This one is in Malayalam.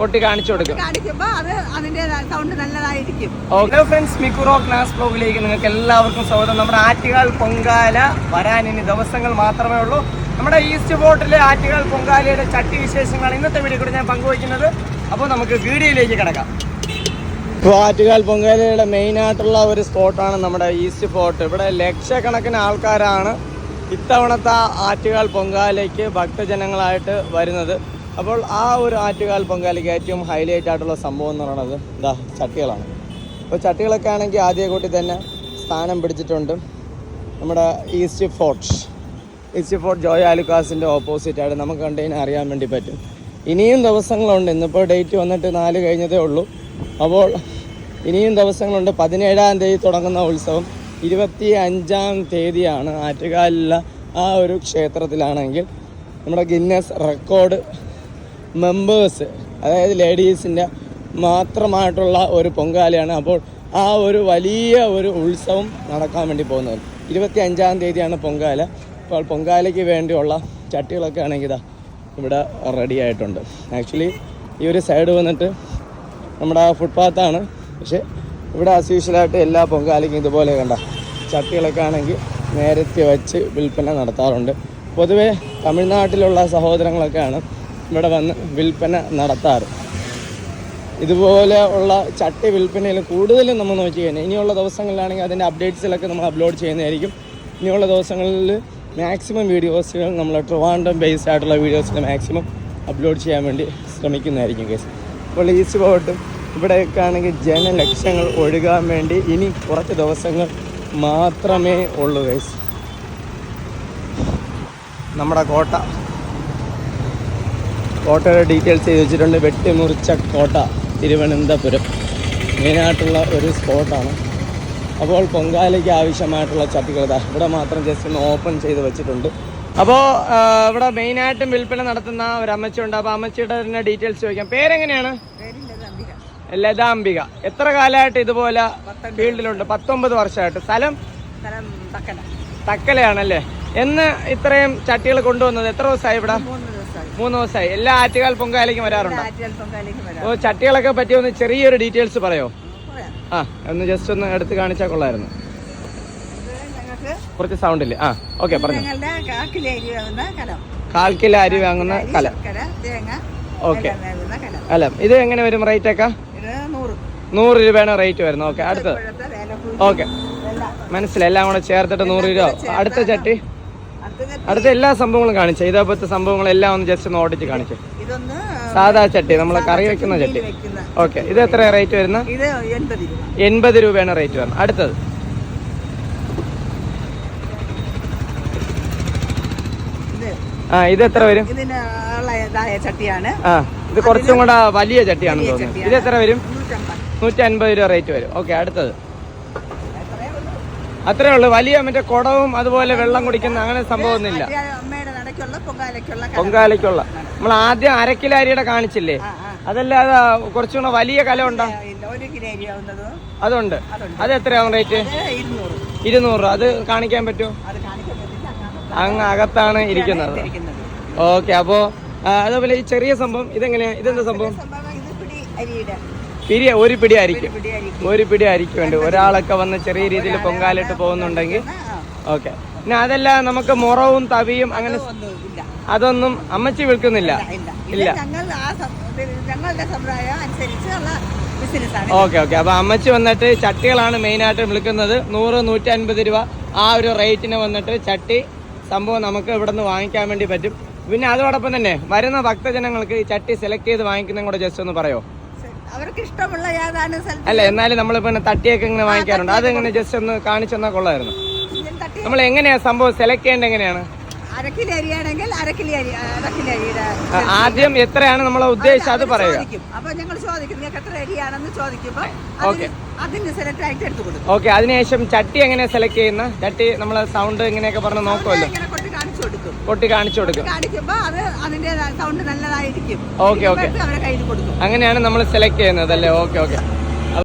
പൊട്ടി കാണിച്ചു കൊടുക്കും. കാണിക്കുമ്പോ അത് അതിന്റെ സൗണ്ട് നല്ലതായിരിക്കും. ഓക്കെ ഫ്രണ്ട്സ് മിക്കുറോ ക്ലാസ് ബ്ലോഗിലേക്ക് നിങ്ങൾക്ക് എല്ലാവർക്കും സ്വാഗതം. നമ്മുടെ ആറ്റുകാൽ പൊങ്കാല വരാൻ ഇനി ദിവസങ്ങൾ മാത്രമേ ഉള്ളൂ. നമ്മുടെ ഈസ്റ്റ് ഫോർട്ടിലെ ആറ്റുകാൽ പൊങ്കാലയുടെ ചട്ടി വിശേഷങ്ങളാണ് ഇന്നത്തെ വീഡിയോ കൂടെ ഞാൻ പങ്കുവയ്ക്കുന്നത്. അപ്പോൾ നമുക്ക് വീഡിയോയിലേക്ക് കിടക്കാം. ഇപ്പോൾ ആറ്റുകാൽ പൊങ്കാലയുടെ മെയിൻ ആയിട്ടുള്ള ഒരു സ്പോട്ടാണ് നമ്മുടെ ഈസ്റ്റ് ഫോർട്ട് ഇവിടെ ലക്ഷക്കണക്കിന് ആൾക്കാരാണ് ഇത്തവണത്തെ ആറ്റുകാൽ പൊങ്കാലയ്ക്ക് ഭക്തജനങ്ങളായിട്ട് വരുന്നത്. അപ്പോൾ ആ ഒരു ആറ്റുകാൽ പൊങ്കാലയ്ക്ക് ഏറ്റവും ഹൈലൈറ്റ് ആയിട്ടുള്ള സംഭവം എന്ന് പറയുന്നത് ഇതാ ചട്ടികളാണ്. അപ്പോൾ ചട്ടികളൊക്കെ ആണെങ്കിൽ ആദ്യ കൂട്ടി തന്നെ സ്ഥാനം പിടിച്ചിട്ടുണ്ട് നമ്മുടെ East Fort East Fort Joy ആലുക്കാസിന്റെ ഓപ്പോസിറ്റായിട്ട് നമുക്ക് കണ്ടു അറിയാൻ വേണ്ടി പറ്റും. ഇനിയും ദിവസങ്ങളുണ്ട്. ഇന്നിപ്പോൾ ഡേറ്റ് വന്നിട്ട് നാല് കഴിഞ്ഞതേ ഉള്ളൂ. അപ്പോൾ ഇനിയും ദിവസങ്ങളുണ്ട്. പതിനേഴാം തീയതി തുടങ്ങുന്ന ഉത്സവം. ഇരുപത്തി അഞ്ചാം തീയതിയാണ് ആറ്റുകാലിലെ ആ ഒരു ക്ഷേത്രത്തിലാണെങ്കിൽ നമ്മുടെ ഗിന്നസ് റെക്കോർഡ് മെമ്പേഴ്സ് അതായത് ലേഡീസിന്റെ മാത്രമായിട്ടുള്ള ഒരു പൊങ്കാലയാണ്. അപ്പോൾ ആ ഒരു വലിയ ഒരു ഉത്സവം നടക്കാൻ വേണ്ടി പോകുന്നത്. ഇരുപത്തി അഞ്ചാം തീയതിയാണ് പൊങ്കാല. അപ്പോൾ പൊങ്കാലയ്ക്ക് വേണ്ടിയുള്ള ചട്ടികളൊക്കെ ആണെങ്കിൽ ഇതാ ഇവിടെ റെഡി ആയിട്ടുണ്ട്. ആക്ച്വലി ഈ ഒരു സൈഡ് വന്നിട്ട് നമ്മുടെ ഫുട്പാത്താണ് പക്ഷേ ഇവിടെ ആസ് യൂഷ്വലായിട്ട് എല്ലാ പൊങ്കാലയ്ക്കും ഇതുപോലെ കണ്ട ചട്ടികളൊക്കെ ആണെങ്കിൽ നേരത്തെ വെച്ച് വിൽപ്പന നടത്താറുണ്ട്. പൊതുവേ തമിഴ്നാട്ടിലുള്ള സഹോദരങ്ങളൊക്കെയാണ് ഇവിടെ വന്ന് വിൽപ്പന നടത്താറ്. ഇതുപോലെ ഉള്ള ചട്ടി വിൽപ്പനയിൽ കൂടുതലും നമ്മൾ നോക്കി കഴിഞ്ഞാൽ ഇനിയുള്ള ദിവസങ്ങളിലാണെങ്കിൽ അതിന്റെ അപ്ഡേറ്റ്സിലൊക്കെ നമ്മൾ അപ്ലോഡ് ചെയ്യുന്നതായിരിക്കും. ഇനിയുള്ള ദിവസങ്ങളിൽ മാക്സിമം വീഡിയോസുകൾ നമ്മൾ ട്രിവാൻഡം ബേസ്ഡ് ആയിട്ടുള്ള വീഡിയോസിൽ മാക്സിമം അപ്ലോഡ് ചെയ്യാൻ വേണ്ടി ശ്രമിക്കുന്നതായിരിക്കും കേസ് അപ്പോൾ ഈസ്റ്റ് പോകട്ടും ഇവിടെയൊക്കെ ആണെങ്കിൽ ജനലക്ഷങ്ങൾ ഒഴുകാൻ വേണ്ടി ഇനി കുറച്ച് ദിവസങ്ങൾ മാത്രമേ ഉള്ളൂ കേസ് നമ്മുടെ കോട്ട. കോട്ടയുടെ ഡീറ്റെയിൽസ് ചെയ്ത് വെച്ചിട്ടുണ്ട്. വെട്ടിമുറിച്ച കോട്ട തിരുവനന്തപുരം. മെയിനായിട്ടുള്ള ഒരു സ്പോട്ടാണ്. അപ്പോൾ പൊങ്കാലയ്ക്ക് ആവശ്യമായിട്ടുള്ള ചട്ടികൾ ഇവിടെ മാത്രം ജസ്റ്റ് ഒന്ന് ഓപ്പൺ ചെയ്ത് വെച്ചിട്ടുണ്ട്. അപ്പോൾ ഇവിടെ മെയിനായിട്ടും വിൽപ്പന നടത്തുന്ന ഒരു അമ്മച്ചിയുണ്ട് അപ്പോൾ അമ്മച്ചിയുടെ തന്നെ ഡീറ്റെയിൽസ് ചോദിക്കാം. പേരെങ്ങനെയാണ്? ലതാംബിക എത്ര കാലമായിട്ട് ഇതുപോലെ ഫീൽഡിലുണ്ട്? പത്തൊമ്പത് വർഷമായിട്ട്. സ്ഥലം? സ്ഥലം തക്കല. തക്കലയാണല്ലേ? എന്ന് ഇത്രയും ചട്ടികൾ കൊണ്ടുവന്നത്. എത്ര ദിവസമായി ഇവിടെ? മൂന്ന് ദിവസമായി. എല്ലാ ആറ്റുകാൽ പൊങ്കാലയ്ക്കും വരാറുണ്ട്? അപ്പോൾ ചട്ടികളൊക്കെ പറ്റി ഒന്ന് ചെറിയൊരു ഡീറ്റെയിൽസ് പറയോ. ആ ഒന്ന് ജസ്റ്റ് ഒന്ന് എടുത്ത് കാണിച്ചാൽ കൊള്ളായിരുന്നു. കുറച്ച് സൗണ്ട് ഇല്ലേ? ആ ഓക്കെ പറഞ്ഞു. കാക്കിലെ അരി കലം. കാൽ കിലോ. അരി വാങ്ങുന്ന കല. ഓക്കെ അല്ല ഇത് എങ്ങനെ വരും റേറ്റ് ഒക്കെ? നൂറ്. രൂപയാണ് റേറ്റ് വരുന്നത്. ഓക്കെ അടുത്തത് ഓക്കെ മനസ്സിലെല്ലാം മനസ്സിലായി. എല്ലാം കൂടെ ചേർത്തിട്ട് നൂറ് രൂപ. അടുത്ത ചട്ടി? അടുത്ത എല്ലാ സംഭവങ്ങളും കാണിച്ചു. ഇതേപോലത്തെ സംഭവങ്ങളെല്ലാം ഒന്ന് ജസ്റ്റ് ഒന്ന് ഓടിച്ച് കാണിച്ചു. സാധാ ചട്ടി നമ്മൾ കറി വെക്കുന്ന ചട്ടി. ഓക്കെ ഇത് എത്ര റേറ്റ് വരുന്ന? എൺപത് രൂപ. എൺപത് രൂപയാണ് റേറ്റ് വരുന്നത്. അടുത്തത്. ആ ഇത് എത്ര വരും? ചട്ടിയാണ്. ആ ഇത് കുറച്ചും കൂടെ വലിയ ചട്ടിയാണെന്ന് തോന്നുന്നു. ഇത് എത്ര വരും? നൂറ്റി അൻപത് രൂപ റേറ്റ് വരും. ഓക്കെ അടുത്തത്? അത്രേ ഉള്ളൂ. വലിയ മറ്റേ കുടവും അതുപോലെ വെള്ളം കുടിക്കുന്ന അങ്ങനെ സംഭവമൊന്നുമില്ല. പൊങ്കാലയ്ക്കുള്ള നമ്മൾ ആദ്യം അരക്കിലോ അരിയുടെ കാണിച്ചില്ലേ. അതല്ലാതെ കുറച്ചുകൂടെ വലിയ കല ഉണ്ടോ? അതുണ്ട്. അത് എത്രയാവും റേറ്റ്? ഇരുന്നൂറ്. രൂപ അത് കാണിക്കാൻ പറ്റുമോ? അങ്ങ് അകത്താണ് ഇരിക്കുന്നത്. ഓക്കെ അപ്പോ അതേപോലെ ഈ ചെറിയ സംഭവം ഇതെങ്ങനെയാ? ഇതെന്താ സംഭവം? പിരി ഒരു പിടി ആയിരിക്കും ഒരു പിടി ആയിരിക്കും ഉണ്ട് ഒരാളൊക്കെ വന്ന് ചെറിയ രീതിയിൽ പൊങ്കാലിട്ട് പോകുന്നുണ്ടെങ്കിൽ ഓക്കെ. പിന്നെ അതല്ല നമുക്ക് മുറവും തവിയും അങ്ങനെ അതൊന്നും അമ്മച്ചി വിൽക്കുന്നില്ല. ഇല്ല ഓക്കെ ഓക്കെ. അപ്പൊ അമ്മച്ചി വന്നിട്ട് ചട്ടികളാണ് മെയിൻ ആയിട്ട് വിൽക്കുന്നത്. നൂറ് നൂറ്റി അൻപത് രൂപ ആ ഒരു റേറ്റിന് വന്നിട്ട് ചട്ടി സംഭവം നമുക്ക് ഇവിടെ നിന്ന് വാങ്ങിക്കാൻ വേണ്ടി പറ്റും. പിന്നെ അതോടൊപ്പം തന്നെ വരുന്ന ഭക്തജനങ്ങൾക്ക് ഈ ചട്ടി സെലക്ട് ചെയ്ത് വാങ്ങിക്കുന്നതും കൂടെ ജസ്റ്റ് ഒന്ന് പറയോ? അവർക്ക് ഇഷ്ടമുള്ള ഏതാണ് അല്ല എന്നാലും നമ്മളിപ്പോ പിന്നെ തട്ടിയൊക്കെ ഇങ്ങനെ വാങ്ങിക്കാറുണ്ട്. അതെങ്ങനെ ജസ്റ്റ് ഒന്ന് കാണിച്ചെന്നാൽ കൊള്ളായിരുന്നു. നമ്മൾ എങ്ങനെയാ സംഭവം സെലക്ട് ചെയ്യേണ്ടത് എങ്ങനെയാണ്? അരക്കിലി അരിയാണെങ്കിൽ അരക്കിലി അരി അരക്കിലി അരിയുടെ ആദ്യം എത്രയാണ് നമ്മളെ ഉദ്ദേശം അത് പറയുക. അപ്പൊ ഞങ്ങൾ ചോദിക്കും നിങ്ങൾക്ക് എത്ര അരിയാണെന്ന് ചോദിക്കുമ്പോ ഓക്കെ. അതിന് സെലക്ട് ആയിട്ട് എടുത്തു കൊടുക്കും. ഓക്കെ അതിനുശേഷം ചട്ടി എങ്ങനെയാ സെലക്ട് ചെയ്യുന്ന? ചട്ടി നമ്മളെ സൗണ്ട് എങ്ങനെയൊക്കെ പറഞ്ഞ് നോക്കുമല്ലോ കാണിച്ചു കൊടുക്കും. പൊട്ടി കാണിച്ചു കൊടുക്കും. കാണിക്കുമ്പോ അത് അതിന്റെ സൗണ്ട് നല്ലതായിരിക്കും. Okay, okay. അവരെ കയ്യിൽ കൊടുക്കും. അങ്ങനെയാണ് നമ്മൾ സെലക്ട് ചെയ്യുന്നത് അല്ലേ? Okay okay